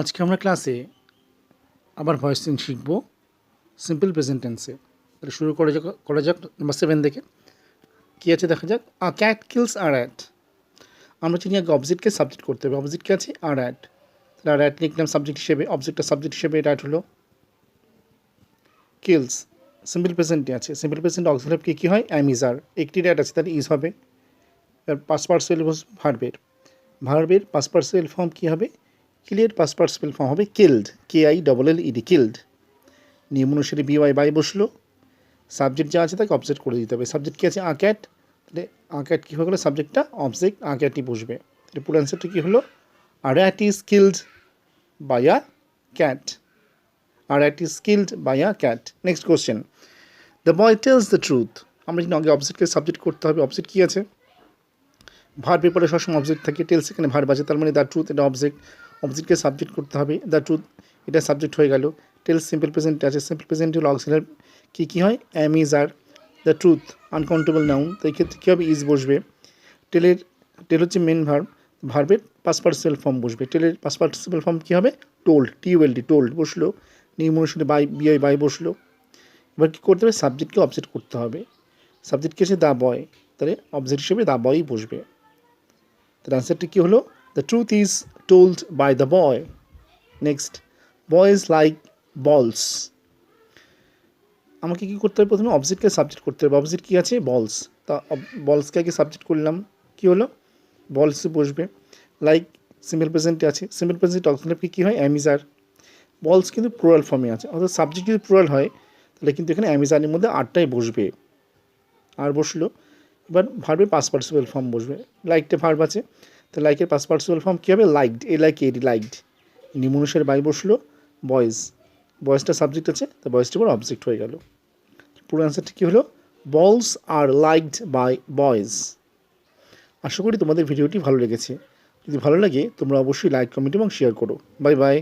আজকে আমরা ক্লাসে আবার ভয়েস সিন শিখব। সিম্পল প্রেজেন্ট টেন্সে তাহলে শুরু করা যাক করা যাক নাম্বার সেভেন থেকে কী আছে দেখা যাক? A cat kills a rat আমরা চিনি আগে অবজেক্টকে সাবজেক্ট করতে হবে। অবজেক্টকে আছে? আর অ্যাট তাহলে আর অ্যাট লিখলাম সাবজেক্ট হিসেবে অবজেক্টটা সাবজেক্ট হিসেবে অ্যাড হলো কিলস সিম্পল প্রেজেন্টে আছে। সিম্পল প্রেজেন্ট অক্সিলার কী কী হয়? অ্যামিজার একটি অ্যাড আছে, তাহলে ইজ হবে। পাস পার্সেল ভার্বের ভার্বের পাস পার্সেল ফর্ম কী হবে? ক্লিয়ার পাস পার্সেল ফর্ম হবে killed K I double L ED killed নিয়ম অনুসারে বিওয়াই বাই বসল। সাবজেক্ট যা আছে তাকে অবজেক্ট করে দিতে হবে। সাবজেক্ট কী আছে? আঁক্যাট তাহলে আঁক্যাট কী হয়ে গেলো? সাবজেক্টটা অবজেক্ট আঁক্যাটই বসবে। তাহলে পুরো অ্যান্সারটা কী হলো? A rat is killed by a cat a rat is killed by a cat next question the boy tells the truth আমরা যদি আগে অবজেক্টকে সাবজেক্ট করতে হবে। অবজেক্ট কী আছে? ভার পেপারে সবসময় অবজেক্ট থাকে। টেলস এখানে ভার বাজে তার মানে দ্য ট্রুথ এটা অবজেক্ট অবজেক্টকে সাবজেক্ট করতে হবে। দ্য ট্রুথ এটা সাবজেক্ট হয়ে গেল। টেল সিম্পল প্রেজেন্ট আছে সিম্পল প্রেজেন্ট হলো অক্সিলার কী কী হয়? Am is are the truth uncountable noun তো এই ক্ষেত্রে কী হবে? ইজ বসবে। টেলের টেল হচ্ছে মেন ভার্ব ভার্বের পাস পার্সেল ফর্ম বসবে। টেলের পাস পার্সেল ফর্ম কী হবে? টোল্ড টিউএলডি টোল্ড বসল। অনুসারে বাই বিআই বাই বসল। এবার কী করতে হবে? সাবজেক্টকে অবজেক্ট করতে হবে। সাবজেক্ট কী আছে দ্য বয় তাহলে অবজেক্ট হিসেবে দ্য বয়ই বসবে। তাহলে অ্যান্সারটি কী হলো? The truth is told by the boy next boys like balls আমাকে কী করতে হবে? প্রথমে অবজেক্টকে সাবজেক্ট করতে হবে। অবজেক্ট কী আছে? বলস তা বলসকে আগে সাবজেক্ট করলাম। কী হলো? বলসে বসবে। লাইক সিম্পল প্রেজেন্টে আছে। সিম্পল প্রেজেন্ট অক্সিলারি কী হয়? অ্যামিজার বলস কিন্তু প্লুরাল ফর্মে আছে। অর্থাৎ সাবজেক্ট যদি প্লুরাল হয়, তাহলে কিন্তু এখানে অ্যামিজারের মধ্যে আটটাই বসবে। আর বসল। এবার ভার্বে পাস পার্সিবল ফর্ম বসবে। লাইকটা ভার্ব আছে। তো লাইকের পাস পার্সিবল ফর্ম কী হবে? লাইকড এ লাইক এ লাইকড নিম অনুসারে বাই বসল বয়েজ বয়েজটা সাবজেক্ট আছে, তো বয়েজটা পর অবজেক্ট হয়ে গেল। পুরো অ্যান্সারটা কী হলো? Balls are liked by boys আশা করি তোমাদের ভিডিওটি ভালো লেগেছে। যদি ভালো লাগে, তোমরা অবশ্যই লাইক কমেন্ট এবং শেয়ার করো। Bye bye